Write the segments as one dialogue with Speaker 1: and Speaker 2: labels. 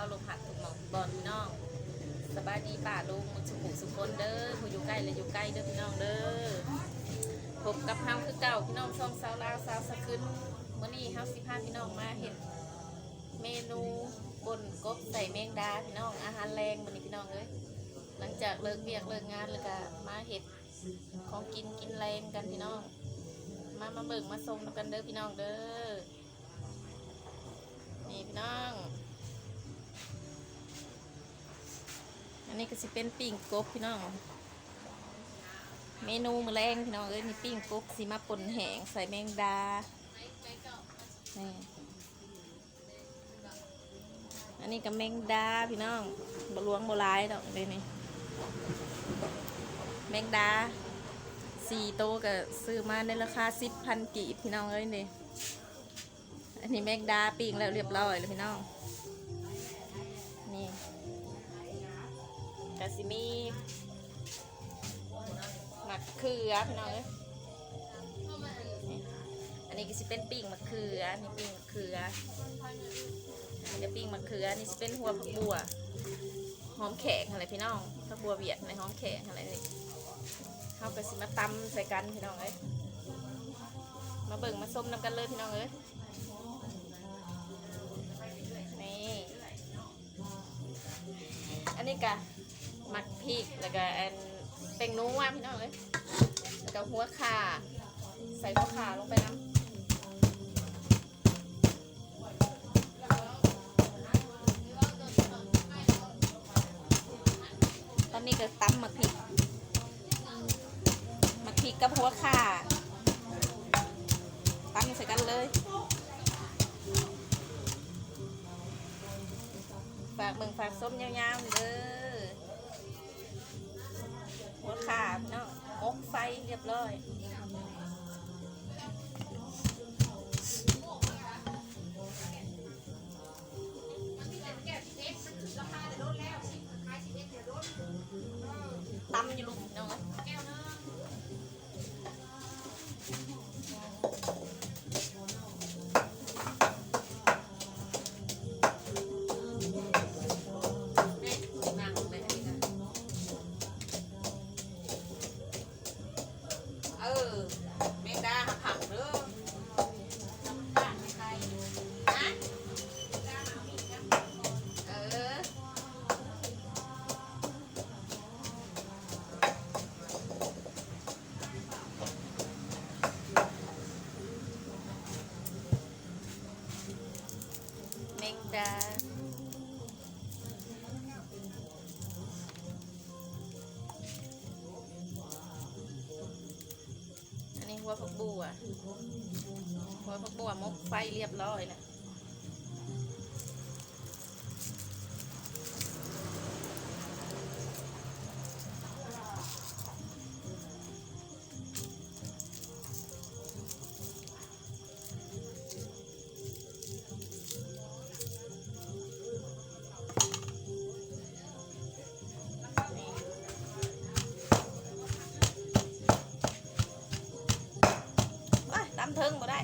Speaker 1: เข้าลงหักถูกหมองบอลพี่น้องสบายดีป่าลุงมุสุขุสุคนเด้อผู้อยู่ใกล้และอยู่ใกล้เด้อพี่น้องเด้อพบกับเฮาคือเก่าพี่น้องช่องสาวลาวสาวสะขึ้นมื้อนี้เฮาสิพาพี่น้องมาเฮ็ดเมนูบนกบใส่แมงดาพี่น้องอาหารแรงมื้อนี้พี่น้องเอ้ยหลังจากเลิกเวียกเลิกงานแล้วก็มาเฮ็ดของกินกินแรงกันพี่น้อง มามาเบิ่งมาส่งกันเด้อพี่น้องเด้อนี่พี่น้อง อันนี้ก็สิเป็นปิ้งกบพี่น้อง เมนูมื้อแรงพี่น้องเอ้ยมีปิ้งกบสิมาป่นแห้งใส่แมงดานี่อันนี้ก็แมงดาพี่น้องบหลวงโบรายดอกเลยนี่แมงดาสี่โตก็ซื้อมาในราคาสิบพันกีบพี่น้องเอ้ยนี่อันนี้แมงดาปิ้งแล้วเรียบร้อยแล้วพี่น้อง กะสิมีหมักเขือพี่น้องเอ้ยอันนี้ก็สิเป็นปิ้งมะเขือนนี้ปิ้งมะเขืออันนี้ปิ้งมะเขือนนี้สิเป็นหัวผักบัวหอมแขกอะไรพี่น้องผักบัวเวียดในหอมแขกอะไรนี่เขาก็สิมาตำใส่กันพี่น้องเอ้ยมาเบิ่งมาส้มนำกันเลยพี่น้องเอ้ยนี่อันนี้กะ มักพริกแล้วก็อันเป็นนัวพี่น้องเลยแล้วก็หัวข่าใส่หัวข่าลงไปน้ำตอนนี้ก็ตำหมักพริกมักพริกกับหัวข่าตำใส่กันเลย ฝากเบิ่งฝากส้มยาวๆเด้อ ขาพี่น้องอกไฟเรียบร้อยตำอยู่ลุมเน้
Speaker 2: อง จ้าอั
Speaker 1: นนี้หัวผักบัวหัวผักบัวมกไฟเรียบร้อยแล้ว งบ่ได้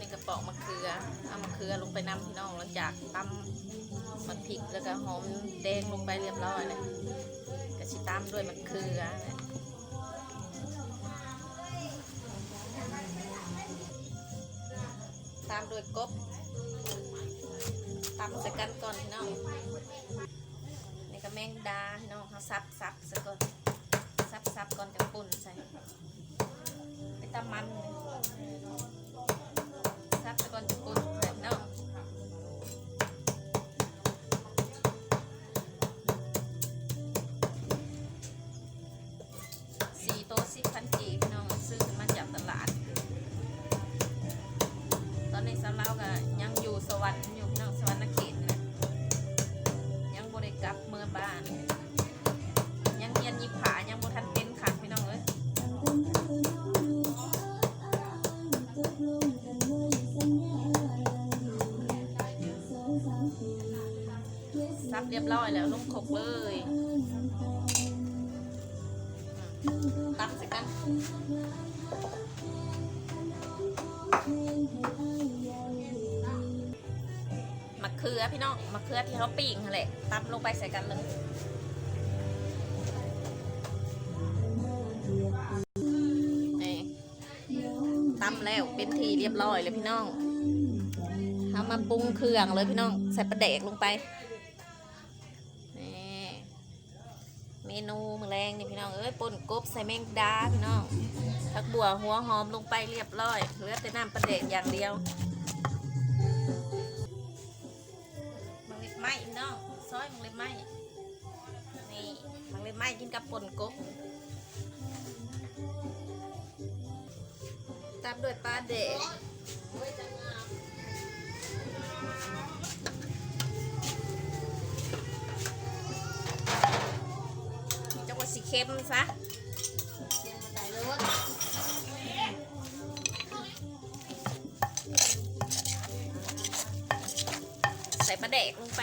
Speaker 1: นนี้กระปอกมะเขือ เอามะเขือลงไปนำพี่น้องหลังจากตำมะพริกแล้วก็หอมแดงลงไปเรียบร้อยเลยก็ชิตามด้วยมะเขือ ด้วยกบตำใส่กันก่อนพี่น้องนี่ก็แมงดาพี่น้องเขาซับซับซะก่อนซับซับก่อนจะปุ่นใส่ไปตำมันซับซะก่อนจะปุ่น เรียบร้อยแล้วลงขกเลยตักใส่กันมะเขือพี่น้องมะเขือที่เขาปิ้งนั่นแหละตับลงไปใส่กันเลยนี่ตำแล้วเป็นทีเรียบร้อยเลยพี่น้องเอามาปรุงเครื่องเลยพี่น้อง ใส่ปลาแดกลงไปนี่ เมนูมือแรงนี่พี่น้องเอ้ยป่นกบใส่แมงดาพี่น้องผักบัวหัวหอมลงไปเรียบร้อยเหลือแต่น้ำปลาแดกอย่างเดียวมังเล็บไหมพี่น้องซอยมังเล็บไหมนี่มังเล็บไหมกินกับป่นกบตามด้วยปลาแดก เข้มซะใส่ปลาแดกลงไป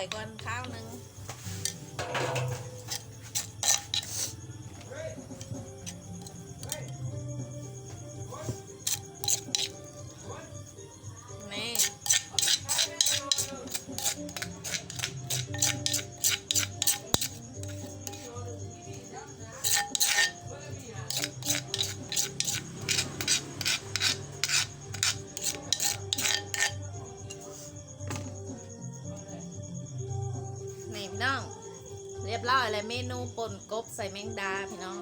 Speaker 1: วยก่อนข้าวหนึ่ง บร้อยเลยเมนูป่นกบใส่แมงดาพี่น้อง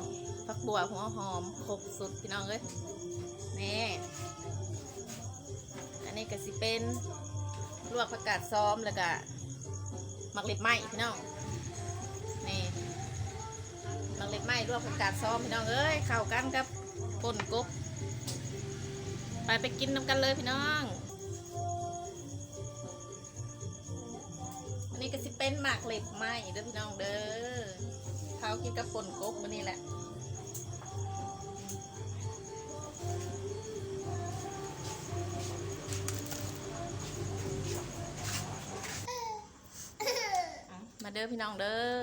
Speaker 1: ผักบัวหัวหอมครบสุดพี่น้องเอ้ยนี่อันนี้ก็สิเป็นลวกผักกาดซ้อมแล้วก็มักเล็บไหมพี่น้องนี่มักเล็บไหมลวกผักกาดซ้อมพี่น้องเอ้ยเข้ากันกับป่นกบไปไปกินน้ำกันเลยพี่น้อง เป็นหมากเล็บไหมเด้อพี่น้องเด้อเขากินกับป่นกบมันนี่แหละมาเด้อพี่น้องเด้อ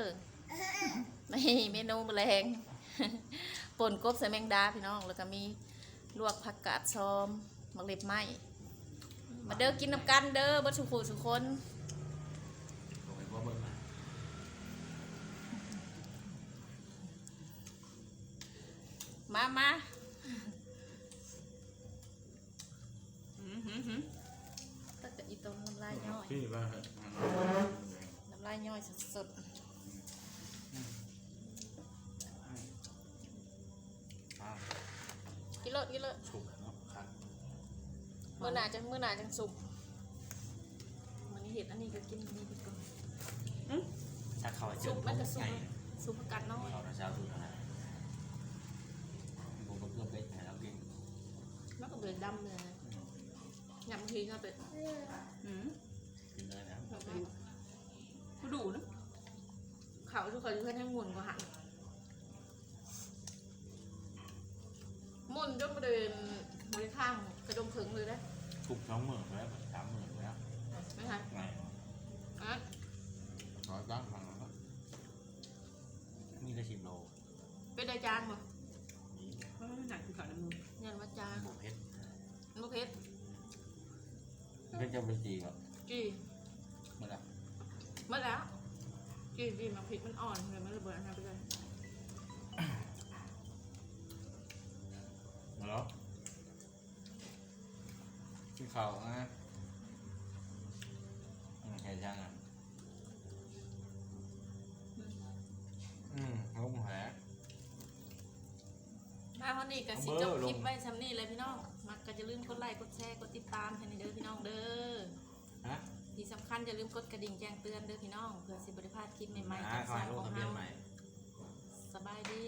Speaker 1: นี่เมนูแมลงป่นกบใส่แมงดาพี่น้องแล้วก็มีลวกผักกาดซอมหมักเล็บไหมมาเด้อกินน้ำกันเด้อเบัดสุขุสุคน
Speaker 3: ลงไปว่าเบิ่งมา
Speaker 1: มามาหืมหืมหืมตั้งแต่อีตรงน้ำลายย่อย
Speaker 3: พี่ว่าเหอะ
Speaker 1: น้ำลายย่อยสด
Speaker 3: อ้าว
Speaker 1: ๆกินเลยกินเลย
Speaker 3: ถูกเนาะคัน
Speaker 1: เมื่อหนาจังเมื่อหนาจังสุกมันนี้เห็ดอันนี้ก็กินอันนี้ไปก่อน
Speaker 3: ถ้าเขาจะ
Speaker 1: สุกมันก็สุก
Speaker 3: ไง
Speaker 1: สุกผักกาดน้อย
Speaker 3: เขาจะเช้าถูกนะ ผมก็เพื่อไปแต่เรากิน
Speaker 1: แล้วก็เบือดำเลยยำทีก็เป็นหืม
Speaker 3: กินเลยนะ
Speaker 1: ผู้ดูนะเขาทุกคนเพื่อนให้หมุนกว่าหันหมุนจนมาเดินบริข้างกระดมขึงเลยนะ
Speaker 3: ถูกสองหมื่นแล้วสามหมื่นแล้ว
Speaker 1: ไม่ทัน
Speaker 3: ไง
Speaker 1: อะ
Speaker 3: ขอตั้งฟังแล้วมีได้สิบโล
Speaker 1: เป็นอาจารย์บ่
Speaker 3: นี่็
Speaker 2: จะ
Speaker 1: เป็นจีก่
Speaker 3: อ
Speaker 1: จี
Speaker 3: เมดละ
Speaker 1: หมื่อแล้วจีจีมันพิกมันอ่อนเลยมันระเบิดนะไปเลยมาแล้ว
Speaker 3: ที่เข่าฮะมันแค่ช่างอะอืมเขาหั
Speaker 1: มาคนนี้ก็สิจ
Speaker 3: บ
Speaker 1: คลิปไว้ซ้ำนี่เลยพี่น้อง กก็จะลืมกดไลค์กดแชร์กดติดตามให้ในเด้อพี่น้องเด้อ
Speaker 3: ฮะ
Speaker 1: ที่สำคัญอย่าลืมกดกระดิ่งแจ้งเตือนเด้อพี่น้องเพื่อสิบริพลาดคลิปใหม่ๆ
Speaker 3: อ่า
Speaker 1: จาก
Speaker 3: คอย
Speaker 1: สาว
Speaker 3: ลง
Speaker 1: ของ
Speaker 3: ทะเบีย
Speaker 1: เฮาน
Speaker 3: ใหม่
Speaker 1: สบายดี